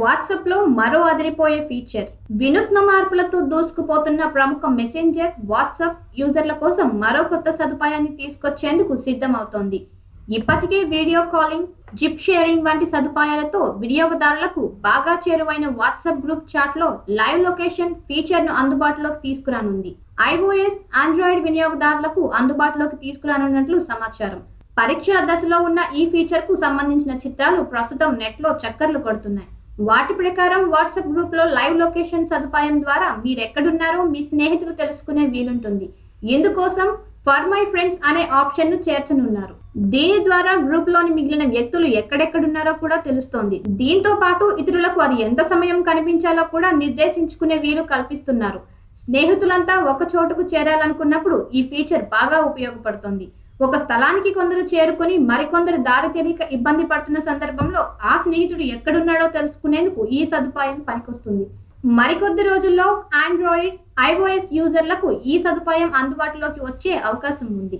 వాట్సాప్లో మరో అదిరిపోయే ఫీచర్. వినూత్న మార్పులతో దూసుకుపోతున్న ప్రముఖ మెసెంజర్ వాట్సాప్ యూజర్ల కోసం మరో కొత్త సదుపాయాన్ని తీసుకొచ్చేందుకు సిద్ధమవుతోంది. ఇప్పటికే వీడియో కాలింగ్ జిప్ షేరింగ్ వంటి సదుపాయాలతో వినియోగదారులకు బాగా చేరువైన వాట్సాప్ గ్రూప్ చాట్లో లైవ్ లొకేషన్ ఫీచర్ను అందుబాటులోకి తీసుకురానుంది. ఐఓఎస్ ఆండ్రాయిడ్ వినియోగదారులకు అందుబాటులోకి తీసుకురానున్నట్లు సమాచారం. పరీక్షల దశలో ఉన్న ఈ ఫీచర్కు సంబంధించిన చిత్రాలు ప్రస్తుతం నెట్లో చక్కర్లు కొడుతున్నాయి. వాటి ప్రకారం వాట్సాప్ గ్రూప్లో లైవ్ లొకేషన్ సదుపాయం ద్వారా మీరు ఎక్కడున్నారో మీ స్నేహితులు తెలుసుకునే వీలుంటుంది. ఇందుకోసం ఫర్ మై ఫ్రెండ్స్ అనే ఆప్షన్ను చేర్చనున్నారు. దీని ద్వారా గ్రూప్లోని మిగిలిన వ్యక్తులు ఎక్కడెక్కడున్నారో కూడా తెలుస్తోంది. దీంతో పాటు ఇతరులకు అది ఎంత సమయం కనిపించాలో కూడా నిర్దేశించుకునే వీలు కల్పిస్తున్నారు. స్నేహితులంతా ఒక చోటుకు చేరాలనుకున్నప్పుడు ఈ ఫీచర్ బాగా ఉపయోగపడుతుంది. ఒక స్థలానికి కొందరు చేరుకుని మరికొందరు దారి తెలియక ఇబ్బంది పడుతున్న సందర్భంలో ఆ స్నేహితుడు ఎక్కడున్నాడో తెలుసుకునేందుకు ఈ సదుపాయం పనికొస్తుంది. మరికొద్ది రోజుల్లో ఆండ్రాయిడ్ ఐఓఎస్ యూజర్లకు ఈ సదుపాయం అందుబాటులోకి వచ్చే అవకాశం ఉంది.